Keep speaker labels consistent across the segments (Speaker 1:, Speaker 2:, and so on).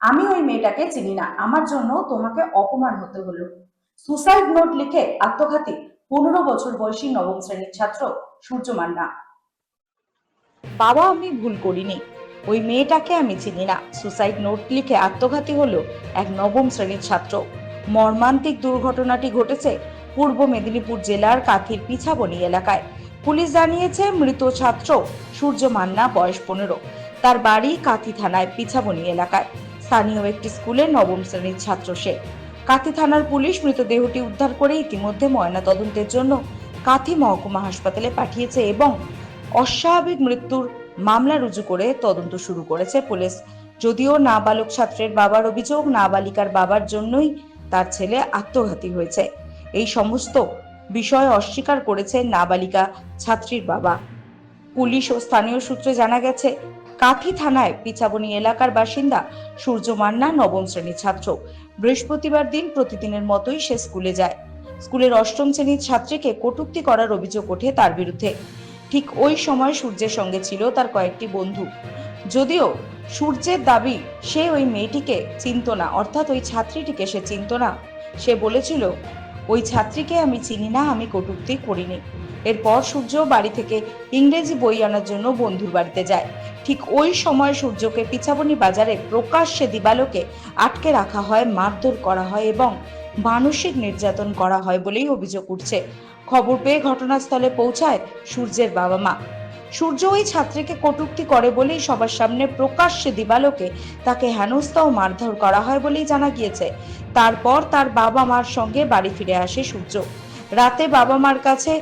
Speaker 1: আমি ওই মেয়েটাকে চিনি না। আমার জন্য তোমাকে অপমান হতে হলো। সুসাইড নোট লিখে আত্মঘাতী পনেরো বছর বয়সী নবম শ্রেণির ছাত্র সূর্য মান্না বাবা, আমি ভুল করিনি। ওই মেয়েটাকে আমি চিনি না। সুসাইড নোট লিখে আত্মঘাতী হলো এক নবম শ্রেণির ছাত্র। মর্মান্তিক দুর্ঘটনাটি ঘটেছে পূর্ব মেদিনীপুর জেলার কাথির পিছাবনি এলাকায়। পুলিশ জানিয়েছে, মৃত ছাত্র সূর্য মান্না বয়স পনেরো। তার বাড়ি কাথি থানায় পিছাবনি এলাকায়। স্থানীয় একটি স্কুলের নবম শ্রেণির ছাত্র সে। কাথি থানার পুলিশ মৃতদেহটি উদ্ধার করে ইতিমধ্যে ময়নাতদন্তের জন্য কাথি মহকুমা হাসপাতালে পাঠিয়েছে এবং অস্বাভাবিক মৃত্যুর মামলা রুজু করে তদন্ত শুরু করেছে পুলিশ। যদিও নাবালক ছাত্রের বাবার অভিযোগ, নাবালিকার বাবার জন্যই তার ছেলে আত্মঘাতী হয়েছে। এই সমস্ত বিষয় অস্বীকার করেছে নাবালিকা ছাত্রীর বাবা। পুলিশ ও স্থানীয় সূত্রে জানা গেছে কাথি থানায় পিছাবনি এলাকার বাসিন্দা সূর্য মান্না নবম শ্রেণির ছাত্র। বৃহস্পতিবার দিন প্রতিদিনের মতোই সে স্কুলে যায়। স্কুলের অষ্টম শ্রেণির ছাত্রীকে কটূক্তি করার অভিযোগ ওঠে তার বিরুদ্ধে। ঠিক ওই সময় সূর্যের সঙ্গে ছিল তার কয়েকটি বন্ধু। যদিও সূর্যের দাবি, সে ওই মেয়েটিকে চিনত না, অর্থাৎ ওই ছাত্রীটিকে সে চিনত না। সে বলেছিল, ওই ছাত্রীকে আমি চিনি না, আমি কটূক্তি করিনি। এরপর সূর্য বাড়ি থেকে ইংরেজি বই আনার জন্য বন্ধুর বাড়িতে যায়। ঠিক ওই সময় সূর্যকে পিছাবনি বাজারে প্রকাশ্যে দিবালোকে আটকে রাখা হয়, মারধর করা হয় এবং মানসিক নির্যাতন করা হয় বলেই অভিযোগ উঠছে। খবর পেয়ে ঘটনাস্থলে পৌঁছায় সূর্যের বাবা মা। সূর্য ওই ছাত্রীকে কটূক্তি করে বলেই সবার সামনে প্রকাশ্যে দিবালোকে তাকে হেনস্থা ও মারধর করা হয় বলেই জানা গিয়েছে। তারপর তার বাবা মার সঙ্গে বাড়ি ফিরে আসে সূর্য। রাতে বাবা মার কাছে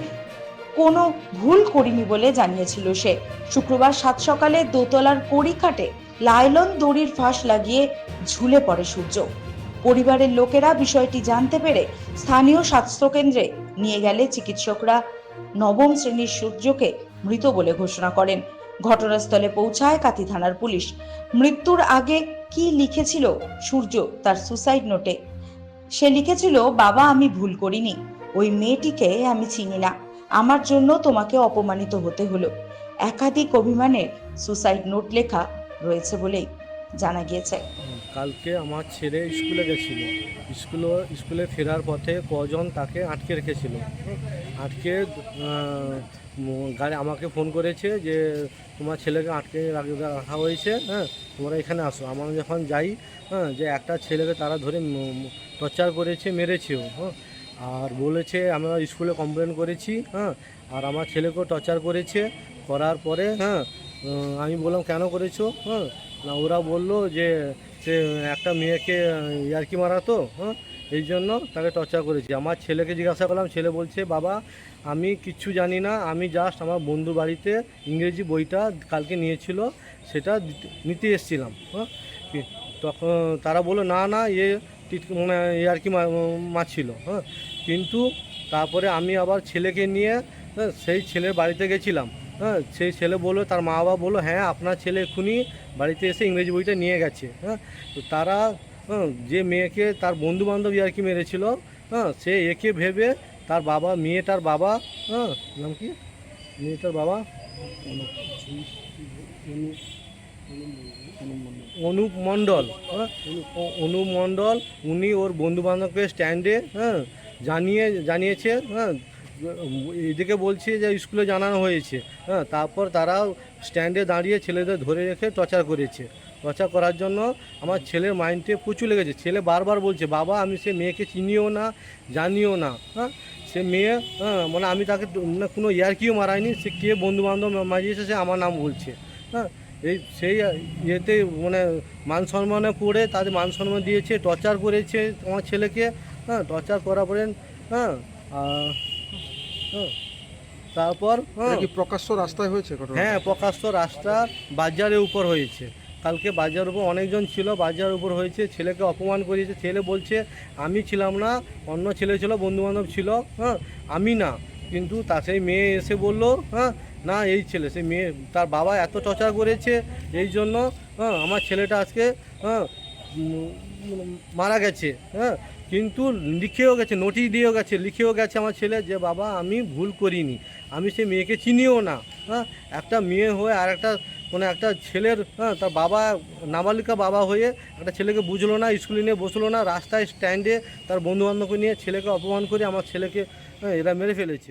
Speaker 1: কোনো ভুল করিনি বলে জানিয়েছিল সে। শুক্রবার সাত সকালে দোতলার কড়িকাটে লাইলন দড়ির ফাঁস লাগিয়ে ঝুলে পড়ে সূর্য। পরিবারের লোকেরা বিষয়টি জানতে পেরে স্থানীয় স্বাস্থ্যকেন্দ্রে নিয়ে গেলে চিকিৎসকরা নবম শ্রেণির সূর্যকে মৃত বলে ঘোষণা করেন। ঘটনাস্থলে পৌঁছায় কাতি থানার পুলিশ। মৃত্যুর আগে কি লিখেছিল সূর্য তার সুসাইড নোটে? সে লিখেছিল, বাবা, আমি ভুল করিনি। ওই মেয়েটিকে আমি চিনি না। আমার জন্য তোমাকে অপমানিত হতে হলো। একাধিক অভিমানের সুসাইড নোট লেখা রয়েছে বলেই জানা গিয়েছে।
Speaker 2: কালকে আমার ছেলে স্কুলে গেছিল। স্কুলে স্কুলে ফেরার পথে কজন তাকে আটকে রেখেছিল? আটকে গাড়ি আমাকে ফোন করেছে যে, তোমার ছেলেকে আটকে রাখ- হয়েছে হ্যাঁ? তোমরা এখানে আসো। আমরা যখন যাই হ্যাঁ যে একটা ছেলেকে তারা ধরে টর্চার করেছে, মেরেছেও হ্যাঁ? আর বলেছে, আমরা স্কুলে কমপ্লেন করেছি হ্যাঁ আর আমার ছেলেকেও টর্চার করেছে। করার পরে হ্যাঁ আমি বললাম, কেন করেছ? হ্যাঁ না, ওরা বলল যে সে একটা মেয়েকে ইয়ার্কি মারাতো হ্যাঁ এই জন্য তাকে টর্চার করেছি। আমার ছেলেকে জিজ্ঞাসা করলাম, ছেলে বলছে, বাবা, আমি কিচ্ছু জানি না, আমি জাস্ট আমার বন্ধু বাড়িতে ইংরেজি বইটা কালকে নিয়েছিল, সেটা নিতে এসেছিলাম। হ্যাঁ তখন তারা বলল, না না, এ মানে ইয়ার্কি মারছিল হ্যাঁ। কিন্তু তারপরে আমি আবার ছেলেকে নিয়ে হ্যাঁ, সেই ছেলের বাড়িতে গেছিলাম হ্যাঁ। সেই ছেলে বলল তার মা বাবা বলল হ্যাঁ আপনার ছেলে এক্ষুনি বাড়িতে এসে ইংরেজি বইটা নিয়ে গেছে হ্যাঁ। তো তারা হ্যাঁ, যে মেয়েকে তার বন্ধু বান্ধব আর কি মেরেছিল হ্যাঁ সে একে ভেবে তার বাবা মেয়েটার বাবা হ্যাঁ নাম কি? মেয়েটার বাবা? অনুপ মণ্ডল হ্যাঁ? অনুপ মণ্ডল উনি ওর বন্ধু বান্ধবকে স্ট্যান্ডে হ্যাঁ জানিয়ে, জানিয়েছে হ্যাঁ এদিকে বলছে যে স্কুলে জানানো হয়েছে হ্যাঁ তারপর তারা স্ট্যান্ডে দাঁড়িয়ে ছেলেদের ধরে রেখে টর্চার করেছে। টর্চার করার জন্য আমার ছেলের মাইন্ডে প্রচুর লেগেছে। ছেলে বারবার বলছে, বাবা, আমি সে মেয়েকে চিনিও না, জানিও না। হ্যাঁ সে মেয়ে হ্যাঁ মানে আমি তাকে মানে কোনো ইয়ারকিও মারাইনি, সে কে বন্ধু বান্ধব মারিয়েছে সে আমার নাম বলছে। হ্যাঁ এই সেই ইয়েতে মানে মান সম্মানে পড়ে তাদের মান সম্মান দিয়েছে টর্চার করেছে আমার ছেলেকে হ্যাঁ টর্চার করার পরে হ্যাঁ হ্যাঁ তারপর হ্যাঁ।
Speaker 3: কি প্রকাশ্য রাস্তায় হয়েছে
Speaker 2: হ্যাঁ প্রকাশ্য রাস্তা বাজারের উপর হয়েছে। কালকে বাজার উপর অনেকজন ছিল বাজার উপর হয়েছে ছেলেকে অপমান করেছে ছেলে বলছে আমি ছিলাম না অন্য ছেলে ছিল বন্ধু বান্ধব ছিল হ্যাঁ আমি না। কিন্তু তা সেই মেয়ে এসে বলল হ্যাঁ না এই ছেলে সে মেয়ে তার বাবা এত টর্চার করেছে এই জন্য হ্যাঁ আমার ছেলেটা আজকে হ্যাঁ মারা গেছে হ্যাঁ কিন্তু লিখেও গেছে নোটিশ দিয়েও গেছে লিখেও গেছে আমার ছেলে যে বাবা আমি ভুল করিনি আমি সে মেয়েকে চিনিও না। হ্যাঁ একটা মেয়ে হয়ে আর একটা কোনো একটা ছেলের হ্যাঁ তার বাবা নাবালিকা বাবা হয়ে একটা ছেলেকে বুঝলো না স্কুলে নিয়ে বসল না রাস্তায় স্ট্যান্ডে তার বন্ধু বান্ধবকে নিয়ে ছেলেকে অপমান করে আমার ছেলেকে হ্যাঁ, এরা মেরে ফেলেছে।